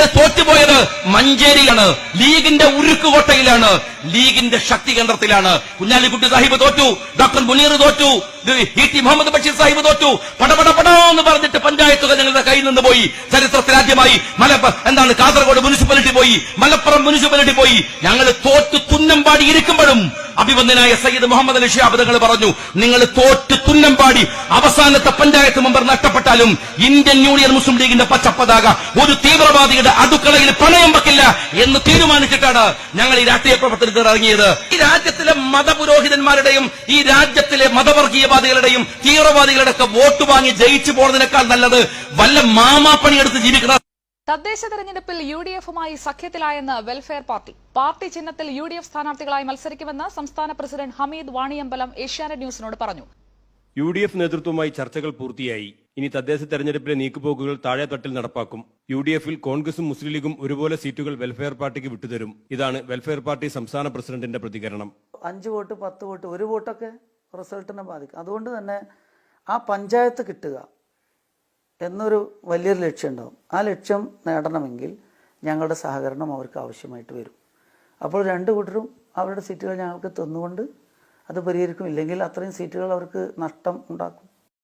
ഞങ്ങൾ തോറ്റുപോയത് മഞ്ചേരിയിലാണ്. ലീഗിന്റെ ഉരുക്കുകോട്ടയിലാണ്. ലീഗിന്റെ ശക്തി കേന്ദ്രത്തിലാണ്. കുഞ്ഞാലിക്കുട്ടി സാഹിബ് തോറ്റു. ഡോക്ടർ മുനീർ തോറ്റു. ഇ ടി മുഹമ്മദ് ബഷീർ സാഹിബ് തോറ്റു. പടപട പടോ എന്ന് പറഞ്ഞിട്ട് പഞ്ചായത്തുകൾ ഞങ്ങളുടെ കയ്യിൽ നിന്ന് പോയി. ചരിത്രത്തിലാദ്യമായി മല എന്താണ് കാസർഗോഡ് മുനിസിപ്പാലിറ്റി പോയി. മലപ്പുറം മുനിസിപ്പാലിറ്റി പോയി. ഞങ്ങൾ തോറ്റു തുന്നമ്പാടി ഇരിക്കുമ്പോഴും അഭിവന്ദനായ സയ്യിദ് മുഹമ്മദ് അലി ഷിയാബ് പറഞ്ഞു നിങ്ങൾ തോറ്റ് തുന്നമ്പാടി അവസാനത്തെ പഞ്ചായത്ത് മെമ്പർ നഷ്ടപ്പെട്ടാലും ഇന്ത്യൻ യൂണിയൻ മുസ്ലിം ലീഗിന്റെ പച്ചപ്പതാക ഒരു തീവ്രവാദിയുടെ അടുക്കളയിൽ പണയം വെക്കില്ല എന്ന് തീരുമാനിച്ചിട്ടാണ് ഞങ്ങൾ ഈ രാഷ്ട്രീയ പ്രവർത്തനത്തിൽ ഇറങ്ങിയത്. ഈ രാജ്യത്തിലെ മതപുരോഹിതന്മാരുടെയും ഈ രാജ്യത്തിലെ മതവർഗീയവാദികളുടെയും തീവ്രവാദികളുടെ ഒക്കെ വോട്ട് വാങ്ങി ജയിച്ചു പോകുന്നതിനേക്കാൾ നല്ലത് വല്ല മാമാപ്പണിയെടുത്ത് ജീവിക്കുന്ന തദ്ദേശ തെരഞ്ഞെടുപ്പിൽ യു ഡി എഫുമായി സഖ്യത്തിലായെന്ന് വെൽഫെയർ പാർട്ടി. പാർട്ടി ചിഹ്നത്തിൽ യു ഡി എഫ് സ്ഥാനാർത്ഥികളായി മത്സരിക്കുമെന്ന് സംസ്ഥാന പ്രസിഡന്റ് ഹമീദ് വാണിയമ്പലം ഏഷ്യാനെറ്റ് ന്യൂസിനോട് പറഞ്ഞു. യു ഡി എഫ് നേതൃത്വവുമായി ചർച്ചകൾ പൂർത്തിയായി. ഇനി തദ്ദേശ തെരഞ്ഞെടുപ്പിലെ നീക്കുപോക്കുകൾ താഴെത്തട്ടിൽ നടപ്പാക്കും. യു ഡി എഫിൽ കോൺഗ്രസും മുസ്ലിം ലീഗും ഒരുപോലെ സീറ്റുകൾ വെൽഫെയർ പാർട്ടിക്ക് വിട്ടുതരും. ഇതാണ് വെൽഫെയർ പാർട്ടി സംസ്ഥാന പ്രസിഡന്റിന്റെ പ്രതികരണം. അഞ്ച് വോട്ട് പത്ത് വോട്ട് ഒരു വോട്ടൊക്കെ റിസൾട്ടിനെ ബാധിക്കും. അതുകൊണ്ട് തന്നെ ആ പഞ്ചായത്ത് കിട്ടുക എന്നൊരു വലിയൊരു ലക്ഷ്യം ഉണ്ടാവും ആ ലക്ഷ്യം നേടണമെങ്കിൽ ഞങ്ങളുടെ സഹകരണം അവർക്ക് ആവശ്യമായിട്ട് വരും. അപ്പോൾ രണ്ട് കൂട്ടരും അവരുടെ സീറ്റുകൾ ഞങ്ങൾക്ക് തന്നുകൊണ്ട് അത് പരിഹരിക്കും. ഇല്ലെങ്കിൽ അത്രയും സീറ്റുകൾ അവർക്ക് നഷ്ടം ഉണ്ടാക്കും.